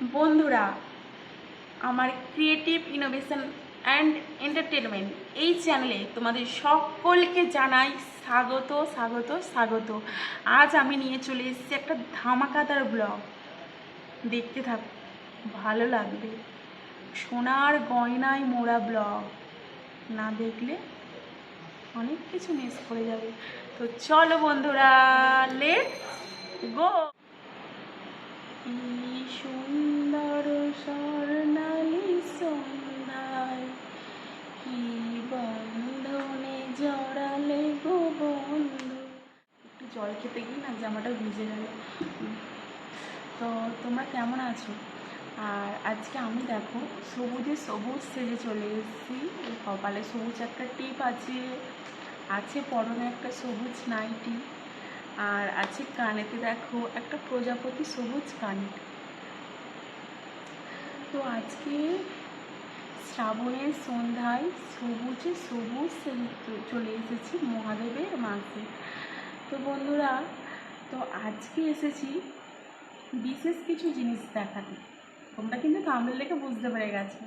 বন্ধুরা, আমার creative innovation and entertainment এই চ্যানেলে তোমাদের সকলকে জানাই স্বাগত স্বাগত স্বাগত। আজ আমি নিয়ে চলে এসেছি একটা ধামাকাদার ব্লগ দেখতে থাক, ভালো লাগবে। সোনার গয়নায় মোড়া ব্লগ না দেখলে অনেক কিছু মিস করে যাবে। তো চলো বন্ধুরা লেট গো সুন্দর স্বর্ণালী সন্ধ্যায় কি বন্ধনে জড়ালে গো বন্ধু? একটু জল খেতে গিয়ে না জামাটা ভিজে গেল। তো তোমরা কেমন আছো? আর আজকে আমি দেখো সবুজে সবুজ সেজে চলে এসেছি। কপালে সবুজ একটা টিপ আছে আছে পরনে একটা সবুজ নাইটি, আর আছে কানেতে দেখো একটা প্রজাপতি সবুজ কানের তো আজকে শ্রাবণের সন্ধ্যায় সবুজে সবুজ চলে এসেছি মহাদেবের মাঝে। তো বন্ধুরা, তো আজকে এসেছি বিশেষ কিছু জিনিস দেখাতে। তোমরা কিন্তু থামলে দেখে বুঝতে পেরে গেছো।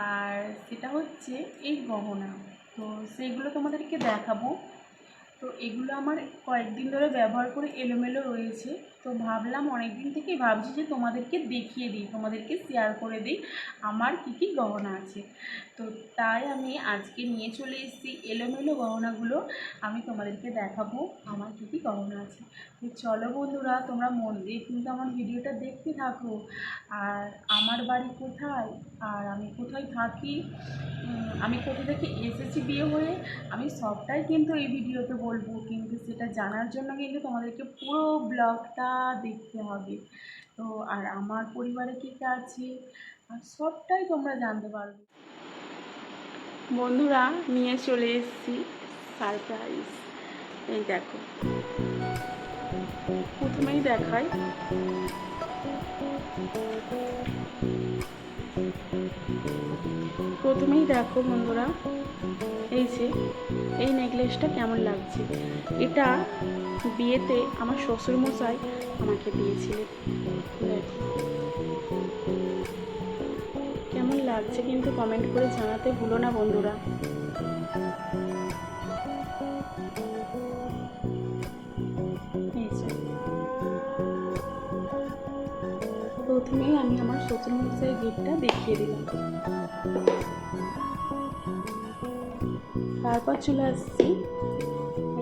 আর সেটা হচ্ছে এই গহনা। তো সেগুলো তোমাদেরকে দেখাবো। তো এগুলো আমার কয়েকদিন ধরে ব্যবহার করে এলোমেলো রয়েছে। তো ভাবলাম অনেক দিন থেকেই ভাবছি যে তোমাদেরকে দেখিয়ে দিই, তোমাদেরকে শেয়ার করে দিই আমার কী কী গহনা আছে। তো তাই আমি আজকে নিয়ে চলে এসেছি এলোমেলো গহনাগুলো, আমি তোমাদেরকে দেখাবো আমার কী কী গহনা আছে। তো চলো বন্ধুরা, তোমরা মন দিয়ে কিন্তু আমার ভিডিওটা দেখতে থাকো। আর আমার বাড়ি কোথায়? আর আমি কোথায় থাকি? আমি কোথা থেকে এসেছি বিয়ে হয়ে? আমি সবটাই কিন্তু এই ভিডিওতে বলব, কিন্তু সেটা জানার জন্য কিন্তু তোমাদেরকে পুরো ব্লগটা দেখতে হবে। তো আর আমার পরিবারে কে কে আছে? আর সবটাই তোমরা জানতে পারবে। বন্ধুরা, নিয়ে চলে এসেছি সারপ্রাইজ এই দেখো। প্রথমেই দেখাই। প্রথমেই দেখো বন্ধুরা, এই যে, এই নেকলেসটা কেমন লাগছে? এটা বিয়েতে আমার শ্বশুরমশাই আমাকে দিয়েছিলেন। কেমন লাগছে কিন্তু কমেন্ট করে জানাতে ভুলো না বন্ধুরা। প্রথমেই আমি আমার শ্বশুরমশাইয়ের গিফটটা দেখিয়ে দিলাম। তারপর চলে আসছি।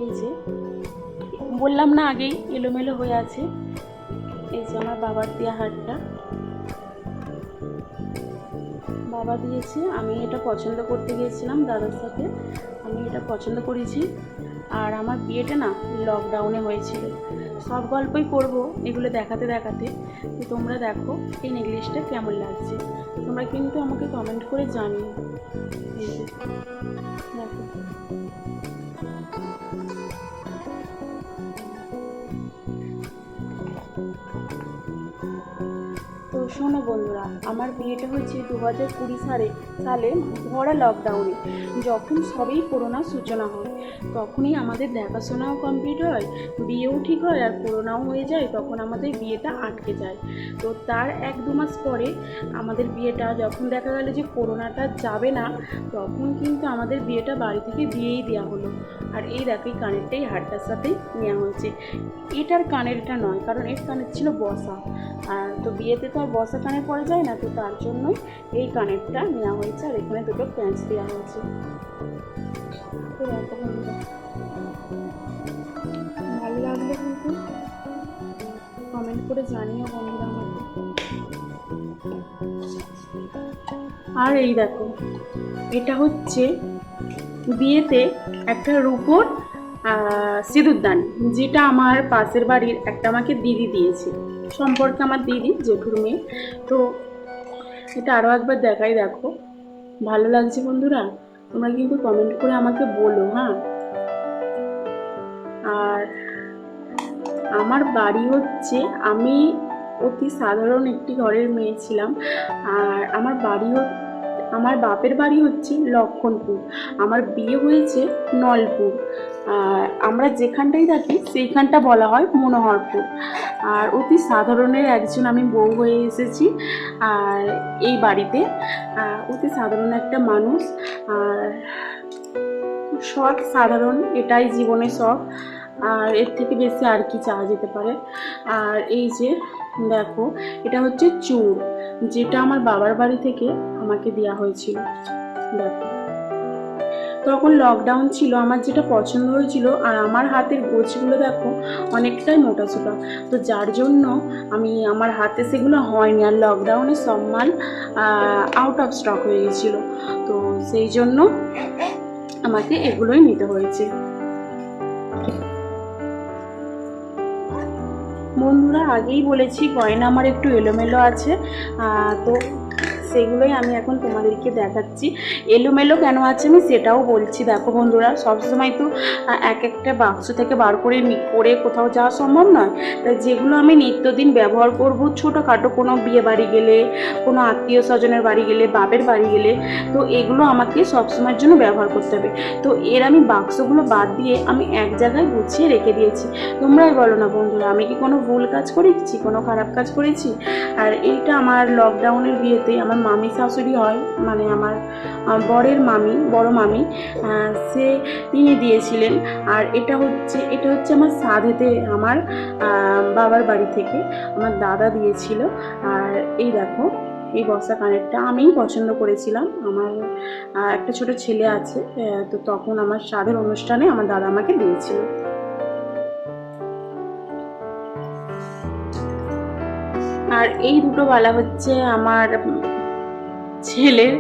এই যে, বললাম না আগেই, এলোমেলো হয়ে আছে। এই যে আমার বাবার দেওয়া হারটা। বাবা দিয়েছে, আমি এটা পছন্দ করতে গিয়েছিলাম দাদার সাথে। আমি এটা পছন্দ করেছি। আর আমার বিয়েটা না লকডাউনে হয়েছিল। সব গল্পই করব এগুলো দেখাতে দেখাতে। তো তোমরা দেখো এই নেকলেসটা কেমন লাগছে। তোমরা কিন্তু আমাকে কমেন্ট করে জানিও। দেখো। তো শোনো বন্ধুরা, আমার বিয়েটা হয়েছে দু হাজার কুড়ি সালে সালে ভরা লকডাউনে যখন সবেই করোনার সূচনা হয়, তখনই আমাদের দেখাশোনাও কমপ্লিট হয়, বিয়েও ঠিক হয়, আর করোনাও হয়ে যায়, তখন আমাদের বিয়েটা আটকে যায়। তো তার এক দু মাস পরে আমাদের বিয়েটা যখন দেখা গেল যে করোনাটা যাবে না, তখন কিন্তু আমাদের বিয়েটা বাড়ি থেকে দিয়েই দেওয়া হলো। আর এই দেখো, এই কানেরটাই হারটার সাথেই নেওয়া হয়েছে। এটার কানেরটা নয়, কারণ এর কানের ছিল বসা। আর তো বিয়েতে তো আর বসা কানের পরা যায় না তো তার জন্যই এই কানেরটা নেওয়া হয়েছে আর এখানে দুটো প্যাঁচ দেওয়া হয়েছে। ভালো লাগলে কিন্তু কমেন্ট করে জানিও বন্ধুরা আর এই দেখো, এটা হচ্ছে বিয়েতে একটা রূপোর সিঁদুরদান, যেটা আমার পাশের বাড়ির একটা আমাকে দিদি দিয়েছে। সম্পর্কে আমার দিদি, জেঠুর মেয়ে। তো এটা আরও একবার দেখাই, দেখো। ভালো লাগছে বন্ধুরা? তোমরা কিন্তু কমেন্ট করে আমাকে বলো হ্যাঁ? আর আমার বাড়ি হচ্ছে, আমি অতি সাধারণ একটি ঘরের মেয়ে ছিলাম। আর আমার বাড়ি হচ্ছে আমার বাপের বাড়ি হচ্ছে লক্ষণপুর। আমার বিয়ে হয়েছে নলপুর। আর আমরা যেখানটাই থাকি, সেইখানটা বলা হয় মনোহরপুর। আর অতি সাধারণের একজন আমি বউ হয়ে এসেছি, আর এই বাড়িতে। অতি সাধারণ একটা মানুষ। আর সৎ সাধারণ, এটাই জীবনে সব। আর এর থেকে বেশি আর কি চাওয়া যেতে পারে। আর এই যে দেখো, এটা হচ্ছে চুর যেটা আমার বাবার বাড়ি থেকে আমাকে দেওয়া হয়েছিল। দেখো। তখন লকডাউন ছিল, আমার যেটা পছন্দ হয়েছিল, আর আমার হাতের গোছগুলো দেখো, অনেকটাই মোটা ছোটা তো যার জন্য আমি, আমার হাতে সেগুলো হয়নি, আর লকডাউনে সব মাল আউট অফ স্টক হয়ে গেছিল। তো সেই জন্য আমাকে এগুলোই নিতে হয়েছে। বন্ধুরা আগেই বলেছি গয়না আমার একটু এলোমেলো আছে তো সেগুলোই আমি এখন তোমাদেরকে দেখাচ্ছি। এলোমেলো কেন আছে আমি সেটাও বলছি। দেখো বন্ধুরা সবসময় তো এক একটা বাক্স থেকে বার করে করে কোথাও যাওয়া সম্ভব নয়। তাই যেগুলো আমি নিত্যদিন ব্যবহার করব, ছোটোখাটো কোনো বিয়ে বাড়ি গেলে, কোনো আত্মীয় স্বজনের বাড়ি গেলে, বাপের বাড়ি গেলে, তো এগুলো আমাকে সবসময়ের জন্য ব্যবহার করতে হবে। তো এর আমি বাক্সগুলো বাদ দিয়ে আমি এক জায়গায় গুছিয়ে রেখে দিয়েছি। তোমরাই বলো না বন্ধুরা, আমি কি কোনো ভুল কাজ করেছি, কোনো খারাপ কাজ করেছি? আর এইটা আমার লকডাউনের বিয়েতে আমার মামি শাশুড়ি হয় মানে আমার বরের মামি, বড় মামি সে তিনি দিয়েছিলেন। আর এটা হচ্ছে এটা হচ্ছে আমার সাধেতে আমার বাবার বাড়ি থেকে আমার দাদা দিয়েছিল। আর এই দেখো, এই বসা কানেরটা আমিই পছন্দ করেছিলাম। আমার একটা ছোট ছেলে আছে তো তখন আমার স্বাদের অনুষ্ঠানে আমার দাদা আমাকে দিয়েছিল। আর এই দুটো বালা হচ্ছে আমার ছেলের,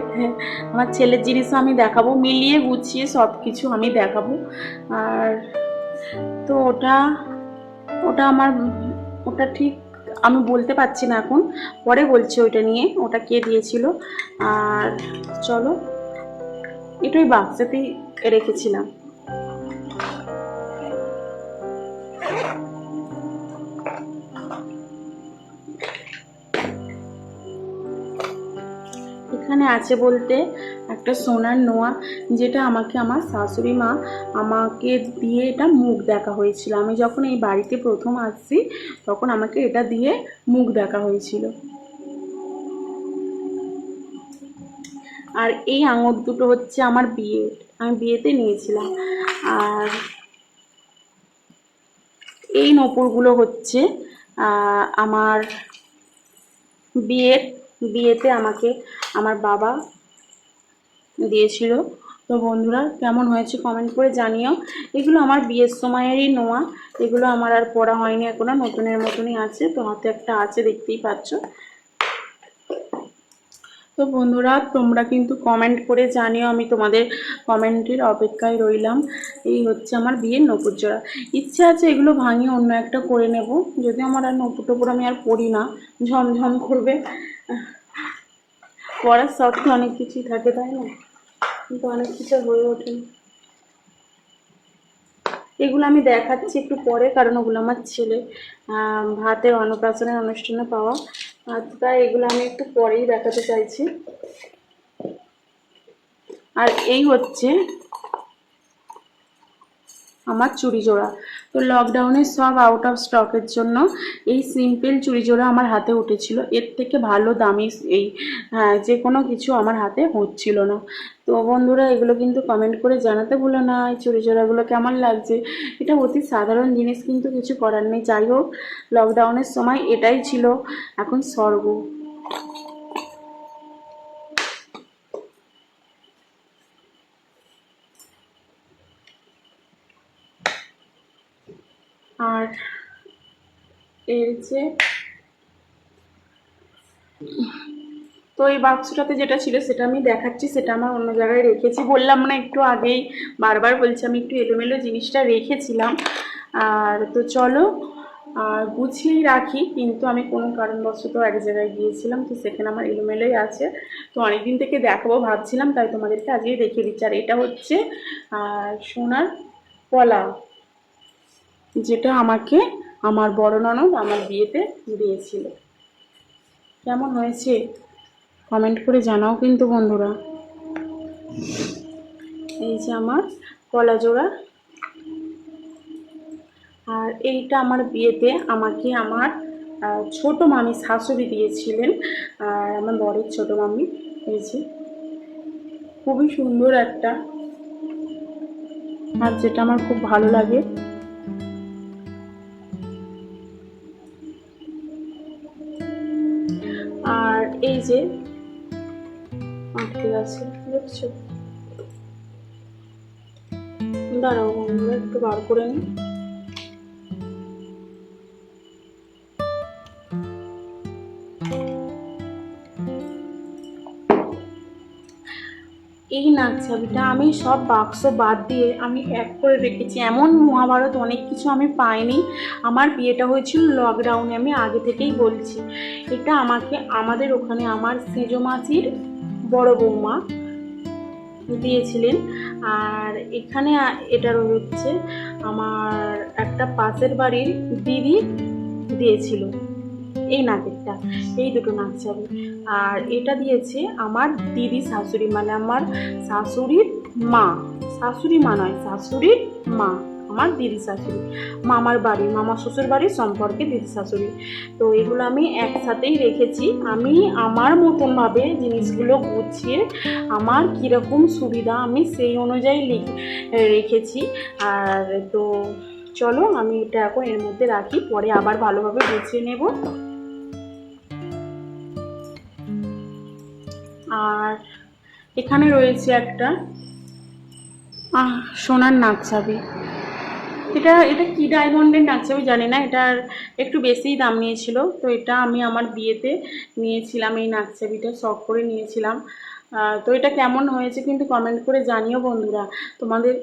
আমার ছেলের জিনিসও আমি দেখাবো, মিলিয়ে গুছিয়ে সব কিছু আমি দেখাবো। আর তো ওটা ওটা আমার, ওটা ঠিক আমি বলতে পারছি না এখন, পরে বলছি ওইটা নিয়ে, ওটা কে দিয়েছিল। আর চলো, এটাই বাক্সাতেই রেখেছিলাম। এখানে আছে বলতে একটা সোনার নোয়া যেটা আমাকে আমার শাশুড়ি মা আমাকে দিয়ে এটা মুখ দেখা হয়েছিল। আমি যখন এই বাড়িতে প্রথম আসছি, তখন আমাকে এটা দিয়ে মুখ দেখা হয়েছিল। আর এই আঙুর দুটো হচ্ছে আমার বিয়ে। আমি বিয়েতে নিয়েছিলাম। আর এই নপুরগুলো হচ্ছে আমার বিয়ের বিয়েতে আমাকে আমার বাবা দিয়েছিল। তো বন্ধুরা, কেমন হয়েছে কমেন্ট করে জানিও। এগুলো আমার বিয়ের সময়েরই নোয়া। এগুলো আমার আর পড়া হয়নি এখনও, নতুনের মতনই আছে। তো হাতে একটা আছে, দেখতেই পাচ্ছ। তো বন্ধুরা, তোমরা কিন্তু কমেন্ট করে জানিও, আমি তোমাদের কমেন্টের অপেক্ষায় রইলাম। এই হচ্ছে আমার বিয়ের নপুর জোড়া ইচ্ছে আছে এগুলো ভাঙিয়ে অন্য একটা করে নেব। যদি আমার আর নপুর টপুর আমি আর পড়ি না। ঝমঝম করবে। পড়ার শখে অনেক কিছুই থাকে, তাই না? কিন্তু অনেক কিছু হয়ে ওঠে এগুলো আমি দেখাচ্ছি একটু পরে, কারণ ওগুলো আমার ছেলে। ভাতের অন্নপ্রাশনের অনুষ্ঠানে পাওয়া। আর তাই এগুলো আমি একটু পরেই দেখাতে চাইছি। আর এই হচ্ছে আমার চুড়ি জোড়া। তো লকডাউনে সব আউট অফ স্টকের জন্য এই সিম্পল চুড়ি জোড়া আমার হাতে উঠেছিল। এর থেকে ভালো দামি এই হ্যাঁ যে কোনো কিছু আমার হাতে হচ্ছিল না। তো বন্ধুরা, এগুলো কিন্তু কমেন্ট করে জানাতে ভুলো না। এই চুড়ি জোড়াগুলো কেমন লাগছে? এটা অতি সাধারণ জিনিস কিন্তু কিছু করার নেই। যাই হোক লকডাউনের সময় এটাই ছিল। এখন স্বর্গ আর এর যে তো এই বাক্সটাতে যেটা ছিল সেটা আমি দেখাচ্ছি, সেটা আমার অন্য জায়গায় রেখেছি। বললাম না, একটু আগেই বারবার বলছি, আমি একটু এলোমেলো জিনিসটা রেখেছিলাম। আর তো চলো, আর গুছিয়েই রাখি, কিন্তু আমি কোনো কারণবশত এক জায়গায় গিয়েছিলাম, তো সেখানে আমার এলোমেলোই আছে। তো অনেকদিন থেকে দেখাবো, ভাবছিলাম, তাই তোমাদেরকে আজকে দেখিয়ে দিচ্ছি। আর এটা হচ্ছে সোনার পলা যেটা আমাকে আমার বড় ননদ আমার বিয়েতে দিয়েছিল। কেমন হয়েছে? কমেন্ট করে জানাও কিন্তু বন্ধুরা। এই যে আমার কলা জোড়া। আর এইটা আমার বিয়েতে আমাকে আমার ছোট মামি শাশুড়ি দিয়েছিলেন। আর আমার বরের ছোট মামি, এই খুবই সুন্দর একটা। আর যেটা আমার খুব ভালো লাগে। আর এই যে আটকে গেছে দেখছ? দাঁড়াও একটু বার করে নিই। এই নাকছাবিটা আমি সব বাক্স বাদ দিয়ে আমি এক করে রেখেছি। এমন মহাভারত অনেক কিছু আমি পাইনি। আমার বিয়েটা হয়েছিল লকডাউনে আমি আগে থেকেই বলছি। এটা আমাকে, আমাদের ওখানে আমার সেজো মাসির বড় বৌমা দিয়েছিলেন। আর এখানে এটা রয়েছে আমার একটা পাশের বাড়ির দিদি দিয়েছিল। এই নাকেরটা এই দুটো নাক চাবি আর এটা দিয়েছে আমার দিদি শাশুড়ি মানে আমার শাশুড়ির মা। শাশুড়ি মা নয়, শাশুড়ির মা। আমার দিদি শাশুড়ি, মামার বাড়ি, মামা শ্বশুর বাড়ির সম্পর্কে দিদি শাশুড়ি। তো এগুলো আমি একসাথেই রেখেছি। আমি আমার মতনভাবে জিনিসগুলো গুছিয়ে আমার কীরকম সুবিধা আমি সেই অনুযায়ী রেখেছি। আর তো চলো আমি এটা এখন এর মধ্যে রাখি, পরে আবার ভালোভাবে গুছিয়ে নেব। আর এখানে রয়েছে একটা সোনার নাকছাবি এটা এটা কি ডায়মন্ডের নাকছাবি জানি না, এটার একটু বেশিই দাম নিয়েছিল। তো এটা আমি আমার বিয়েতে নিয়েছিলাম, এই নাকছাবিটা শখ করে নিয়েছিলাম। তো এটা কেমন হয়েছে কিন্তু কমেন্ট করে জানিও বন্ধুরা। তোমাদের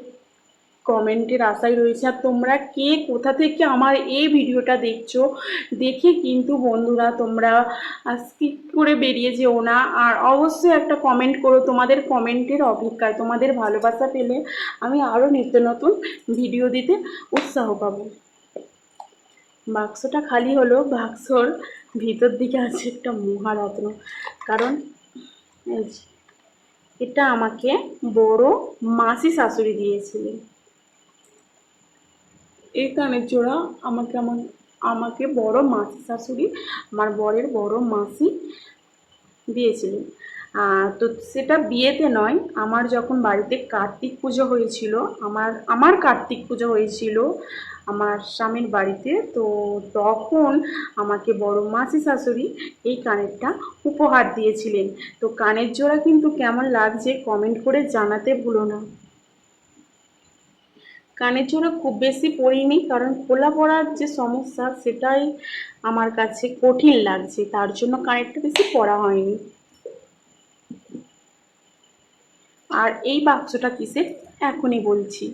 কমেন্টের আশাই রয়েছে। আর তোমরা কে কোথা থেকে আমার এই ভিডিওটা দেখছ, দেখে কিন্তু বন্ধুরা তোমরা স্কিপ করে বেরিয়ে যেও না। আর অবশ্যই একটা কমেন্ট করো তোমাদের কমেন্টের অপেক্ষায়। তোমাদের ভালোবাসা পেলে আমি আরও নিত্য নতুন ভিডিও দিতে উৎসাহ পাবো। বাক্সটা খালি হলো, বাক্সর ভিতর দিকে আছে একটা মহারত্ন। কারণ এটা আমাকে বড় মাসি শাশুড়ি দিয়েছিলেন। এই কানের জোড়া আমাকে আমার, আমাকে বড় মাসি শাশুড়ি, আমার বরের বড় মাসি দিয়েছিলেন তো সেটা বিয়েতে নয়, আমার যখন বাড়িতে কার্তিক পুজো হয়েছিল, আমার আমার কার্তিক পুজো হয়েছিল আমার স্বামীর বাড়িতে, তো তখন আমাকে বড় মাসি শাশুড়ি এই কানেরটা উপহার দিয়েছিলেন। তো কানের জোড়া কিন্তু কেমন লাগছে কমেন্ট করে জানাতে ভুলো না। কানের জোড়া খুব বেশি পরিনি কারণ খোলা পড়ার যে সমস্যা সেটাই আমার কাছে কঠিন লাগছে, তার জন্য কানেরটা বেশি পড়া হয়নি। আর এই বাক্সটা কিসের? এখনই বলছি।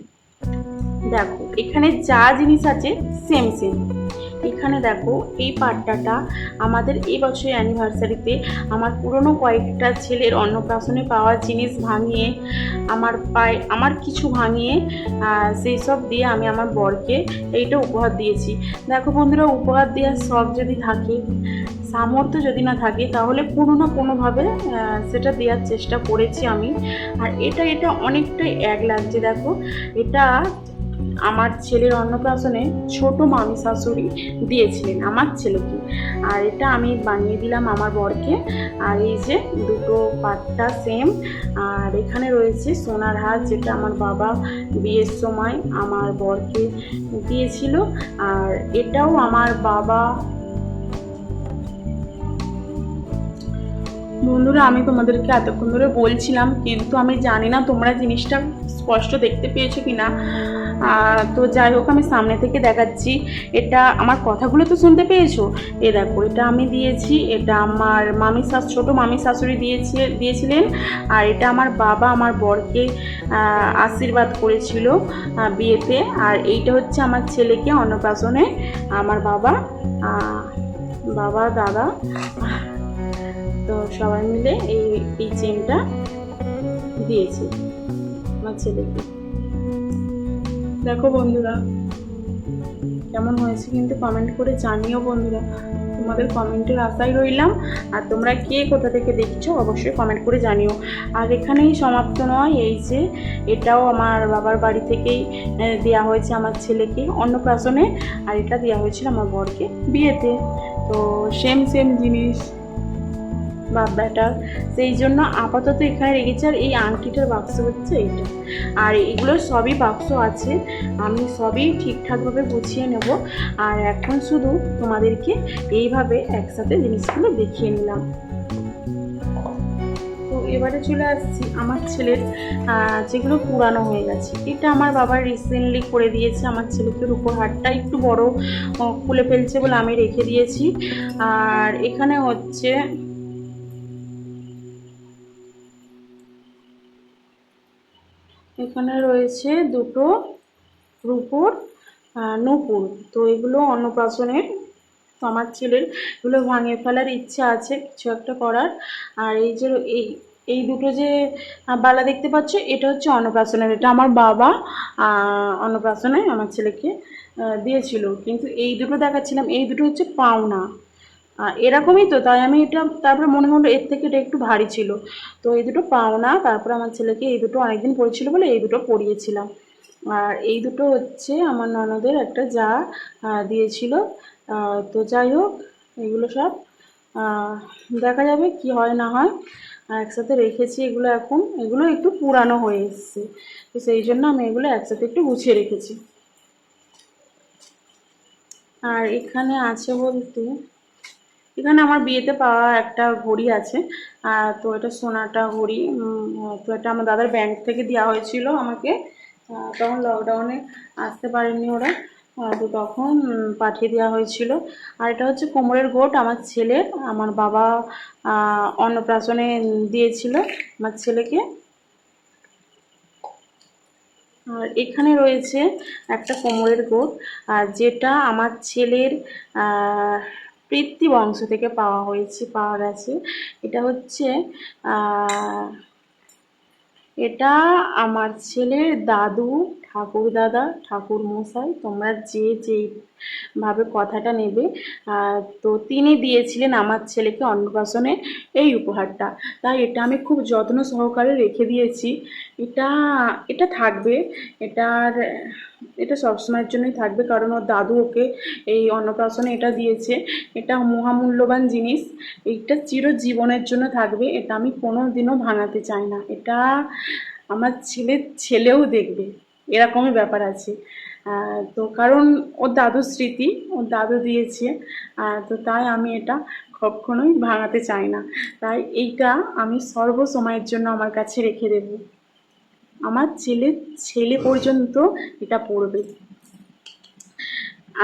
দেখো, এখানে যা জিনিস আছে সেম সেম এখানে দেখো এই পাট্টাটা আমাদের এই বছরের অ্যানিভার্সারিতে আমার পুরনো কয়েকটা ছেলের অন্নপ্রাশনে পাওয়া জিনিস ভাঙিয়ে, আমার পায়ে, আমার কিছু ভাঙিয়ে সেই সব দিয়ে আমি আমার বরকে এইটা উপহার দিয়েছি। দেখো বন্ধুরা, উপহার দেওয়ার শখ যদি থাকে, সামর্থ্য যদি না থাকে, তাহলে কোনো না কোনোভাবে সেটা দেওয়ার চেষ্টা করেছি আমি। আর এটা এটা অনেকটাই এক লাগছে, দেখো। এটা আমার ছেলের অন্নপ্রাশনে ছোট মামি শাশুড়ি দিয়েছিলেন, আমার ছেলেকে আর এটা আমি বানিয়ে দিলাম আমার বরকে। আর এই যে দুটো পাট্টা সেম আর এখানে রয়েছে সোনার হাত যেটা আমার বাবা বিয়ের সময় আমার বরকে দিয়েছিল। আর এটাও আমার বাবা বন্ধুরা, আমি তোমাদেরকে এতক্ষণ ধরে বলছিলাম, কিন্তু আমি জানি না তোমরা জিনিসটা স্পষ্ট দেখতে পেয়েছ কি না তো যাই হোক, আমি সামনে থেকে দেখাচ্ছি। এটা আমার কথাগুলো তো শুনতে পেয়েছ? এ দেখো, এটা আমি দিয়েছি, এটা আমার মামি শাশ ছোটো মামি শাশুড়ি দিয়েছে, দিয়েছিলেন। আর এটা আমার বাবা, আমার বরকে আশীর্বাদ করেছিল বিয়েতে। আর এইটা হচ্ছে আমার ছেলেকে অন্নপ্রাশনে, আমার বাবা বাবা, দাদা। তো সবাই মিলে এই এই চেনটা দিয়েছি, আমার ছেলেকে। দেখো বন্ধুরা, কেমন হয়েছে কিন্তু কমেন্ট করে জানিও বন্ধুরা। তোমাদের কমেন্টের আশায় রইলাম। আর তোমরা কে কোথা থেকে দেখছ, অবশ্যই কমেন্ট করে জানিও। আর এখানেই সমাপ্ত নয়, এই যে এটাও আমার বাবার বাড়ি থেকেই দেওয়া হয়েছে আমার ছেলেকে অন্নপ্রাশনে। আর এটা দেওয়া হয়েছিল আমার বরকে বিয়েতে। তো সেম সেম জিনিস। বাপ ব্যাটার সেই জন্য আপাতত এখানে রেখেছি আর এই আংটিটার বাক্স হচ্ছে এইটা। আর এগুলো সবই বাক্স আছে, আমি সবই ঠিকঠাকভাবে গুছিয়ে নেব। আর এখন শুধু তোমাদেরকে এইভাবে একসাথে জিনিসগুলো দেখিয়ে নিলাম। এবারে চলে আসছি আমার ছেলের যেগুলো পুরানো হয়ে গেছে। এটা আমার বাবা রিসেন্টলি করে দিয়েছে, আমার ছেলেকে রূপোর হারটা একটু বড় খুলে ফেলছে বলে আমি রেখে দিয়েছি। আর এখানে হচ্ছে এখানে রয়েছে দুটো রূপোর নূপুর তো এগুলো অন্নপ্রাশনের, তো আমার ছেলের এগুলো ভাঙে ফেলার ইচ্ছা আছে কিছু একটা করার। আর এই যে এই এই দুটো যে বালা দেখতে পাচ্ছ, এটা হচ্ছে অন্নপ্রাশনের। এটা আমার বাবা অন্নপ্রাশনে আমার ছেলেকে দিয়েছিল। কিন্তু এই দুটো দেখাচ্ছিলাম, এই দুটো হচ্ছে পাওনা। এরকমই তো, তাই আমি এটা, তারপরে মনে হলো এর থেকে এটা একটু ভারী ছিল। তো এই দুটো পাওনা, তারপরে আমার ছেলেকে এই দুটো অনেকদিন পড়েছিল বলে এই দুটো পরিয়েছিলাম আর এই দুটো হচ্ছে আমার ননদের একটা যা দিয়েছিল। তো যাই হোক, এগুলো সব দেখা যাবে কি হয় না হয়। একসাথে রেখেছি এগুলো এখন। এগুলো একটু পুরানো হয়ে এসছে। তো সেই জন্য আমি এগুলো একসাথে একটু গুছিয়ে রেখেছি। আর এখানে আছে বলতে এখানে আমার বিয়েতে পাওয়া একটা ঘড়ি আছে তো এটা সোনাটা ঘড়ি তো এটা আমার দাদার ব্যাংক থেকে দেওয়া হয়েছিল আমাকে তখন লকডাউনে আসতে পারেনি ওরা তো তখন পাঠিয়ে দেওয়া হয়েছিল। আর এটা হচ্ছে কোমরের গোট, আমার ছেলের আমার বাবা অন্নপ্রাশনে দিয়েছিল আমার ছেলেকে। আর এখানে রয়েছে একটা কোমরের গোট, আর যেটা আমার ছেলের পিতৃ বংশ থেকে পাওয়া হয়েছে, পাওয়া গেছে। এটা হচ্ছে এটা আমার ছেলের দাদু ঠাকুর দাদা ঠাকুর মশাই তোমরা যে যেভাবে কথাটা নেবে। তো তিনি দিয়েছিলেন আমার ছেলেকে অন্নপ্রাশনে এই উপহারটা। তাই এটা আমি খুব যত্ন সহকারে রেখে দিয়েছি। এটা এটা থাকবে। এটার, এটা সবসময়ের জন্যই থাকবে। কারণ ওর দাদু ওকে এই অন্নপ্রাশনে এটা দিয়েছে। এটা মহামূল্যবান জিনিস। এইটা চিরজীবনের জন্য থাকবে। এটা আমি কোনো দিনও ভাঙাতে চাই না। এটা আমার ছেলের ছেলেও দেখবে। এরকমই ব্যাপার আছে। তো কারণ ওর দাদুর স্মৃতি, ওর দাদু দিয়েছে তো তাই আমি এটা কখনোই ভাঙাতে চাই না। তাই এইটা আমি সর্বসময়ের জন্য আমার কাছে রেখে দেবো। আমার ছেলে ছেলে পর্যন্ত এটা পড়বে।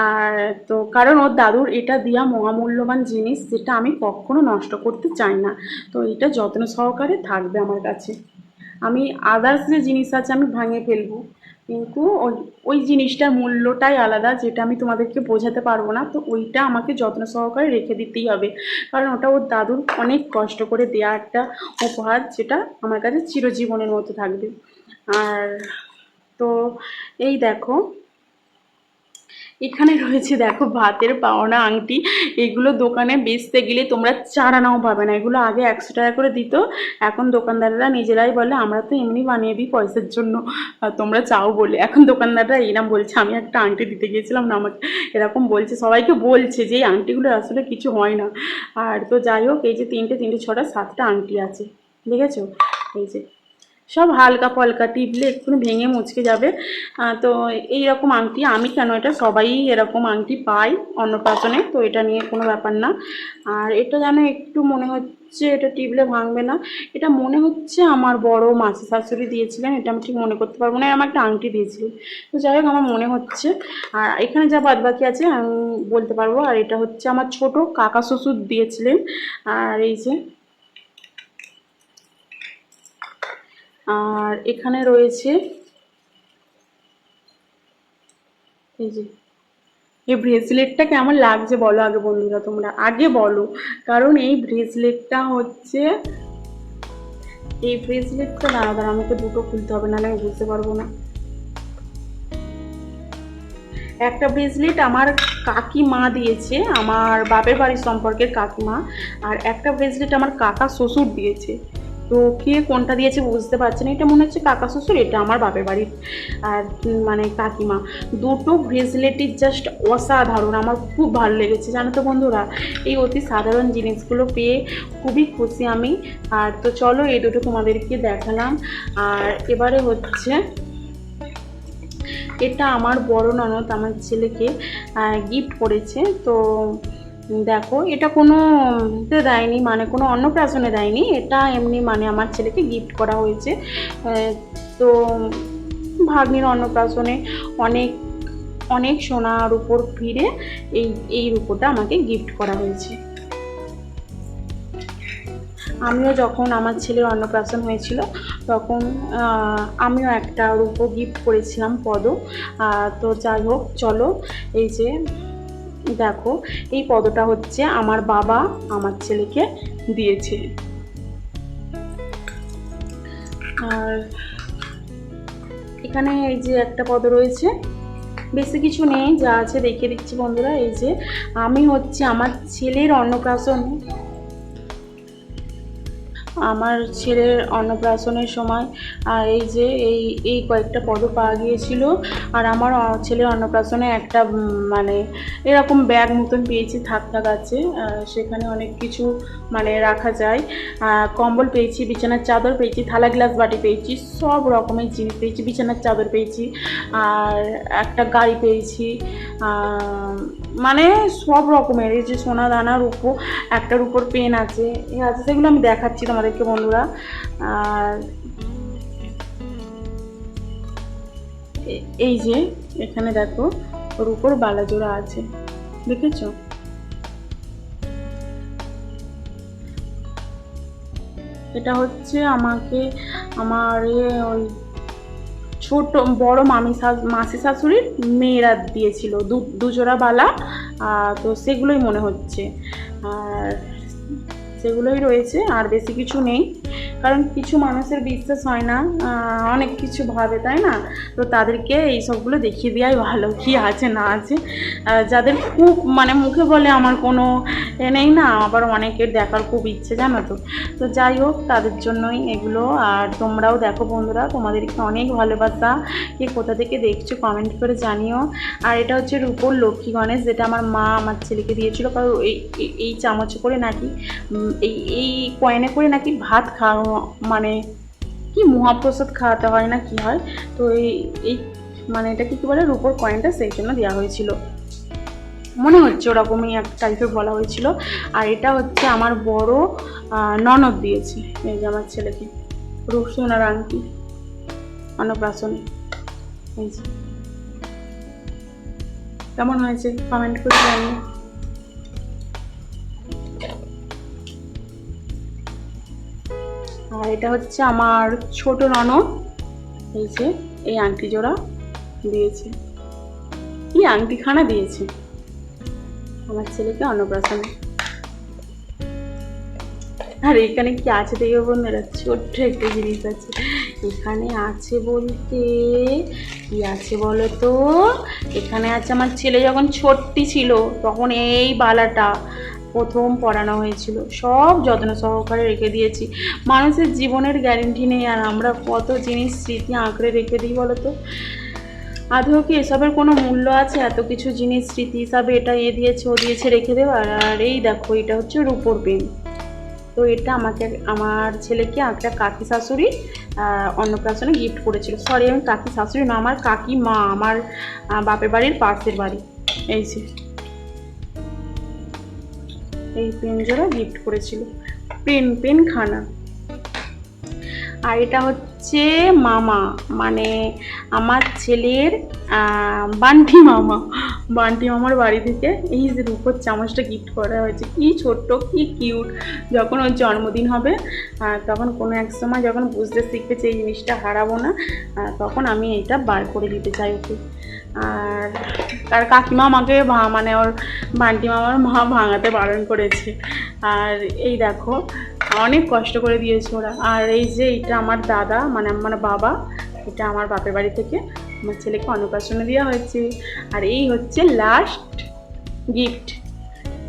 আর তো কারণ ওর দাদুর এটা দেওয়া মহামূল্যবান জিনিস যেটা আমি কখনো নষ্ট করতে চাই না। তো এটা যত্ন সহকারে থাকবে আমার কাছে। আমি আদার্স যে জিনিস আছে আমি ভাঙে ফেলব। কিন্তু ওই ওই জিনিসটার মূল্যটাই আলাদা, যেটা আমি তোমাদেরকে বোঝাতে পারব না। তো ওইটা আমাকে যত্ন সহকারে রেখে দিতেই হবে। কারণ ওটা ওর দাদুর অনেক কষ্ট করে দেওয়া একটা উপহার, যেটা আমার কাছে চিরজীবনের মতো থাকবে। আর তো এই দেখো এখানে রয়েছে, দেখো, ভাতের পাওনা, আংটি। এগুলো দোকানে বেচতে গেলে তোমরা চার আনাও পাবে না। এগুলো আগে একশো টাকা করে দিত। এখন দোকানদাররা নিজেরাই বলে, আমরা তো এমনি বানিয়ে দিই পয়সার জন্য। তোমরা চাও বলে। এখন দোকানদাররা এরম বলছে। আমি একটা আংটি দিতে গিয়েছিলাম না আমাকে এরকম বলছে। সবাইকে বলছে যে, এই আংটিগুলো আসলে কিছু হয় না। আর তো যাই হোক, এই যে তিনটে তিনটে, ছটা, সাতটা আংটি আছে। দেখেছ? এই যে সব হালকা ফলকা টিপলে এক্ষুনি ভেঙে মুচকে যাবে। তো এই রকম আংটি, আমি কেন এটা সবাই এরকম আংটি পাই অন্নপ্রাশনে, তো এটা নিয়ে কোনো ব্যাপার না। আর এটা যেন একটু মনে হচ্ছে এটা টিপলে ভাঙবে না। এটা মনে হচ্ছে আমার বড় মাসি শাশুড়ি দিয়েছিলেন, এটা আমি ঠিক মনে করতে পারব না আমার একটা আংটি দিয়েছিলেন তো যাই হোক, আমার মনে হচ্ছে। আর এখানে যা বাদ বাকি আছে, আমি বলতে পারব, আর এটা হচ্ছে আমার ছোট কাকা শ্বশুর দিয়েছিলেন। আর এই যে আর এখানে রয়েছে এই যে, এই ব্রেসলেটটা কেমন লাগছে বলো আগে বন্ধুরা তোমরা, আগে বলো। কারণ এই ব্রেসলেটটা হচ্ছে, এই ব্রেসলেটটা দাঁড়া দাঁড়া আমাকে দুটো খুলতে হবে, নাহলে আমি বুঝতে পারব না। একটা ব্রেসলেট আমার কাকিমা দিয়েছে, আমার বাপের বাড়ির সম্পর্কের কাকিমা, আর একটা ব্রেসলেট আমার কাকা শ্বশুর দিয়েছে। তো কে কোনটা দিয়েছে বুঝতে পারছি না। এটা মনে হচ্ছে কাকা শ্বশুর, এটা আমার বাপের বাড়ির। আর মানে কাকিমা। দুটো ব্রেসলেটই জাস্ট অসাধারণ, আমার খুব ভালো লেগেছে। জানো তো বন্ধুরা, এই অতি সাধারণ জিনিসগুলো পেয়ে খুবই খুশি আমি। আর তো চলো, এই দুটো তোমাদেরকে দেখালাম। আর এবারে হচ্ছে, এটা আমার বড় ননদ, আমার ছেলেকে গিফট করেছে। তো দেখো, এটা কোনো দেয়নি মানে কোনো অন্নপ্রাশনে দেয়নি, এটা এমনি মানে আমার ছেলেকে গিফট করা হয়েছে। তো ভাগ্নির অন্নপ্রাশনে অনেক অনেক সোনার উপর ফিরে এই এই রূপোটা আমাকে গিফট করা হয়েছে। আমিও যখন আমার ছেলের অন্নপ্রাশন হয়েছিল, তখন আমিও একটা রূপো গিফট করেছিলাম পদ তো যাই হোক, চলো, এই যে দেখো, এই পদটা হচ্ছে আমার বাবা আমার ছেলেকে দিয়েছে। আর এখানে এই যে একটা পদ রয়েছে, বেশি কিছু নেই, যা আছে দেখিয়ে দিচ্ছি বন্ধুরা। এই যে, আমি হচ্ছে আমার ছেলের অন্নপ্রাশন আমার ছেলের অন্নপ্রাশনের সময়, আর এই যে এই এই কয়েকটা পদ পাওয়া গিয়েছিল, আর আমার ছেলের অন্নপ্রাশনে একটা মানে এরকম ব্যাগ মতন পেয়েছি, থাক থাক আছে সেখানে অনেক কিছু মানে রাখা যায় কম্বল পেয়েছি, বিছানার চাদর পেয়েছি, থালা গ্লাস বাটি পেয়েছি, সব রকমের জিনিস পেয়েছি, বিছানার চাদর পেয়েছি, আর একটা গাড়ি পেয়েছি মানে সব রকমের, এই যে সোনা দানার উপর, একটার উপর পেন আছে, এই আছে, সেগুলো আমি দেখাচ্ছি তোমাদেরকে বন্ধুরা। আর এই যে এখানে দেখো, ওর উপর বালাজোড়া আছে। দেখেছ? এটা হচ্ছে আমাকে, আমার ওই ছোট, বড় মামি মাসি শাশুড়ির মেয়েরা দিয়েছিল। দুজোড়া বালা তো সেগুলোই মনে হচ্ছে। আর সেগুলোই রয়েছে, আর বেশি কিছু নেই। কারণ কিছু মানুষের বিশ্বাস হয় না অনেক কিছু ভাবে, তাই না? তো তাদেরকে এই সবগুলো দেখিয়ে দেওয়াই ভালো, কি আছে না আছে। যাদের খুব মানে মুখে বলে আমার কোনো এ নেই না, আবার অনেকের দেখার খুব ইচ্ছে, জানো তো? তো যাই হোক, তাদের জন্যই এগুলো। আর তোমরাও দেখো বন্ধুরা, তোমাদেরকে অনেক ভালোবাসা। কে কোথা থেকে দেখছ কমেন্ট করে জানিও। আর এটা হচ্ছে রূপোর লক্ষ্মী গণেশ, যেটা আমার মা আমার ছেলেকে দিয়েছিল। কারণ এই, এই- চামচ করে নাকি এই এই কয়েনে করে নাকি ভাত খাওয়া মানে কি মহাপ্রসাদ খাওয়াতে হয় না কি হয়? তো এই এই মানে এটা কি বলে, রূপোর কয়েনটা সেই জন্য দেওয়া হয়েছিল। মনে হচ্ছে ওরকমই এক টাইপের বলা হয়েছিল। আর এটা হচ্ছে আমার বড় ননদ দিয়েছে, এই যে আমার ছেলেকে। রূপসোনার আংটি, অন্নপ্রাশনে, এই যে। কেমন হয়েছে? কমেন্ট করে জানিয়ে আর এটা হচ্ছে আমার ছোট ননদ। যে, এই আংটি জোড়া দিয়েছে। কি আংটিখানা দিয়েছে? আমার ছেলেকে অন্নপ্রাশনে। আর এখানে কি আছে দেখবে বন্ধুরা? ছোট্ট একটা জিনিস আছে। এখানে আছে বলতে, কি আছে বলো তো এখানে আছে আমার ছেলে যখন ছোট্টি ছিল, তখন এই বালাটা। প্রথম পরানো হয়েছিল। সব যত্ন সহকারে রেখে দিয়েছি। মানুষের জীবনের গ্যারেন্টি নেই। আর আমরা কত জিনিস স্মৃতি আঁকড়ে রেখে দিই বলো তো আদৌ কি এসবের কোনো মূল্য আছে? এত কিছু জিনিস স্মৃতি হিসাবে এটা এ দিয়েছে, ও দিয়েছে রেখে দেওয়ার? আর এই দেখো, এটা হচ্ছে রূপোর পেন। তো এটা আমাকে, আমার ছেলেকে একটা কাকি শাশুড়ি অন্নপ্রাশনে গিফট করেছিল। সরি আমি কাকি শাশুড়ি না, আমার কাকি মা আমার বাপের বাড়ির পাশের বাড়ি। এই যে। এই পেন জোড়া গিফট করেছিল। পেন পেন খানা আর এটা হচ্ছে মামা মানে আমার ছেলের বান্টি মামা। বান্টি মামার বাড়ি থেকে এই যে রূপোর চামচটা গিফট করা হয়েছে, কি ছোট্ট, কি কিউট যখন ওর জন্মদিন হবে তখন কোনো এক সময় যখন বুঝতে শিখবে যে এই জিনিসটা হারাবো না তখন আমি এটা বার করে দিতে চাই ওকে। আর তার কাকিমা আমাকে মানে ওর বান্টি মামার মা ভাঙাতে বারণ করেছে। আর এই দেখো অনেক কষ্ট করে দিয়েছে ওরা। আর এই যে এটা আমার দাদা মানে আমার বাবা, এটা আমার বাপের বাড়ি থেকে আমার ছেলেকে অন্নপ্রাশনে দেওয়া হয়েছে। আর এই হচ্ছে লাস্ট গিফট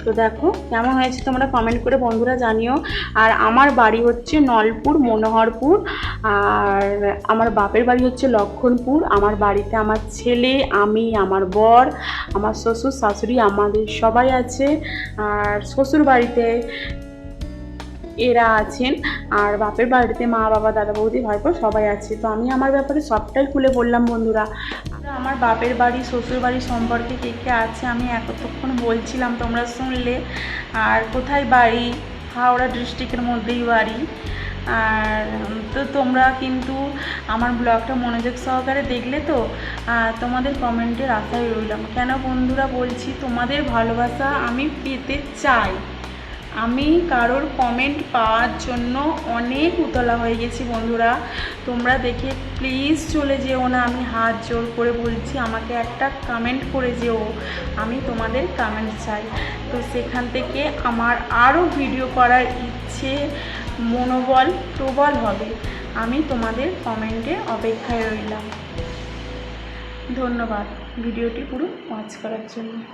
তো দেখো, কেমন হয়েছে তোমরা কমেন্ট করে বন্ধুরা জানিও। আর আমার বাড়ি হচ্ছে নলপুর, মনোহরপুর। আর আমার বাপের বাড়ি হচ্ছে লক্ষণপুর। আমার বাড়িতে আমার ছেলে, আমি, আমার বর, আমার শ্বশুর, শাশুড়ি, আমাদের সবাই আছে। আর শ্বশুর বাড়িতে এরা আছেন আর বাপের বাড়িতে মা, বাবা, দাদা, বৌদি, ভাইপো সবাই আছে। তো আমি আমার ব্যাপারে সবটাই খুলে বললাম বন্ধুরা। আমার বাপের বাড়ি, শ্বশুর বাড়ি সম্পর্কে কে কে আছে আমি এতক্ষণ বলছিলাম, তোমরা শুনলে। আর কোথায় বাড়ি? হাওড়া ডিস্ট্রিক্টের মধ্যেই বাড়ি। আর তো তোমরা কিন্তু আমার ব্লগটা মনোযোগ সহকারে দেখলে তো তোমাদের কমেন্টের আশায় রইলাম। কেন বন্ধুরা বলছি, তোমাদের ভালোবাসা আমি পেতে চাই। আমি কারোর কমেন্ট পাওয়ার জন্য অনেক উতলা হয়ে গেছি বন্ধুরা। তোমরা দেখে প্লিজ চলে যেও না, আমি হাত জোর করে বলছি, আমাকে একটা কমেন্ট করে যেও। আমি তোমাদের কমেন্ট চাই। তো সেখান থেকে আমার আরও ভিডিও করার ইচ্ছে মনোবল প্রবল হবে। আমি তোমাদের কমেন্টে অপেক্ষায় রইলাম। ধন্যবাদ। ভিডিওটি পুরো ওয়াচ করার জন্য।